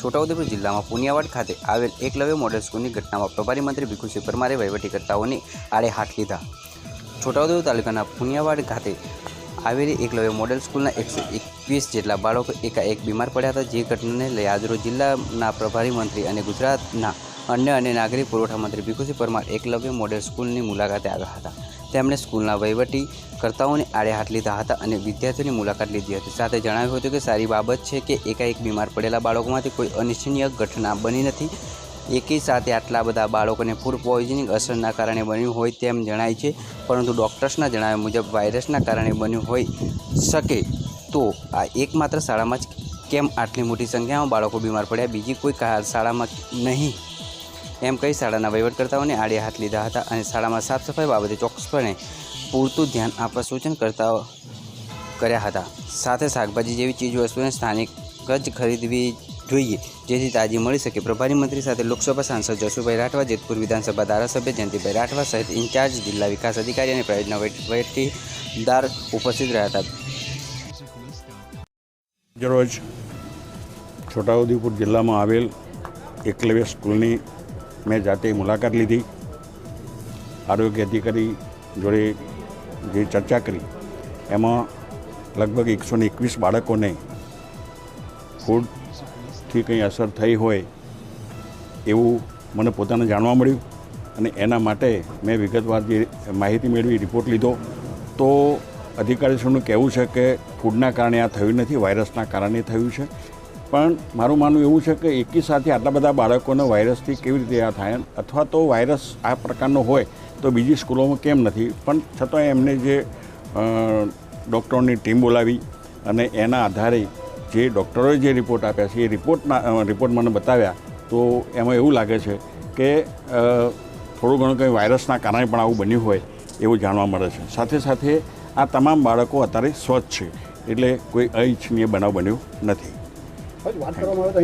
છોટાઉદેપુર જિલ્લામાં પુનિયાવાડ ખાતે આવેલ એકલવ્ય મોડેલ સ્કૂલની ઘટનામાં પ્રભારી મંત્રી ભીખુસિંહ પરમારે વહીવટીકર્તાઓને આડે હાથ લીધા. છોટાઉદેપુર તાલુકાના પુનિયાવાડ ખાતે આવેલી એકલવ્ય મોડેલ સ્કૂલના એકસો એકવીસ જેટલા બાળકો એકાએક બીમાર પડ્યા હતા. જે ઘટનાને લઈ આજરોજ જિલ્લાના પ્રભારી મંત્રી અને ગુજરાતના અન્ય અને નાગરિક પુરવઠા મંત્રી ભીખુસિંહ પરમાર એકલવ્ય મોડેલ સ્કૂલની મુલાકાતે આવ્યા હતા. તેમણે સ્કૂલના વહીવટી કર્તાઓને આડે હાથ લીધા હતા અને વિદ્યાર્થીઓની મુલાકાત લીધી હતી. સાથે જણાવ્યું હતું કે સારી બાબત છે કે એકાએક બીમાર પડેલા બાળકોમાંથી કોઈ અનિચ્છનીય ઘટના બની નથી. એકી સાથે આટલા બધા બાળકોને ફૂડ પોઈઝનિંગ અસરના કારણે બન્યું હોય તેમ જણાય છે. પરંતુ ડૉક્ટર્સના જણાવ્યા મુજબ વાયરસના કારણે બન્યું હોઈ શકે તો આ એકમાત્ર શાળામાં જ કેમ આટલી મોટી સંખ્યામાં બાળકો બીમાર પડ્યા? બીજી કોઈ શાળામાં નહીં. એમ કહી શાળાના વહીવટકર્તાઓને આડે હાથ લીધા હતા અને શાળામાં સાફ સફાઈ બાબતે ચોક્કસપણે પૂરતું ધ્યાન આપવા સૂચન કરતા કર્યા હતા. સાથે શાકભાજી જેવી ચીજવસ્તુને સ્થાનિક જ ખરીદવી જોઈએ, જેથી તાજી મળી શકે. પ્રભારી મંત્રી સાથે લોકસભા સાંસદ જશુભાઈ રાઠવા, જેતપુર વિધાનસભા ધારાસભ્ય જયંતિભાઈ રાઠવા સહિત ઇન્ચાર્જ, જિલ્લા વિકાસ અધિકારી અને પ્રયોજના વહીવટીદાર ઉપસ્થિત રહ્યા હતા. રોજ છોટાઉદેપુર જિલ્લામાં આવેલ એકલવ્ય સ્કૂલની મેં જાતે મુલાકાત લીધી. આરોગ્ય અધિકારી જોડે જે ચર્ચા કરી, એમાં લગભગ એકસો ને એકવીસ બાળકોને ફૂડથી કંઈ અસર થઈ હોય એવું મને પોતાને જાણવા મળ્યું અને એના માટે મેં વિગતવાર જે માહિતી મેળવી, રિપોર્ટ લીધો. તો અધિકારીશ્રીનું કહેવું છે કે ફૂડના કારણે આ થયું નથી, વાયરસના કારણે થયું છે. પણ મારું માનવું એવું છે કે એકી સાથે આટલા બધા બાળકોને વાયરસથી કેવી રીતે આ થાય? અથવા તો વાયરસ આ પ્રકારનો હોય તો બીજી સ્કૂલોમાં કેમ નથી? પણ છતાં એમને જે ડૉક્ટરોની ટીમ બોલાવી અને એના આધારે જે ડૉક્ટરોએ જે રિપોર્ટ આપ્યા છે, એ રિપોર્ટના રિપોર્ટ મને બતાવ્યા, તો એમાં એવું લાગે છે કે થોડું ઘણું કંઈ વાયરસના કારણે પણ આવું બન્યું હોય એવું જાણવા મળે છે. સાથે સાથે આ તમામ બાળકો અત્યારે સ્વચ્છ છે. એટલે કોઈ અનિચ્છનીય બનાવ બન્યો નથી. 아주 왔다가 말하다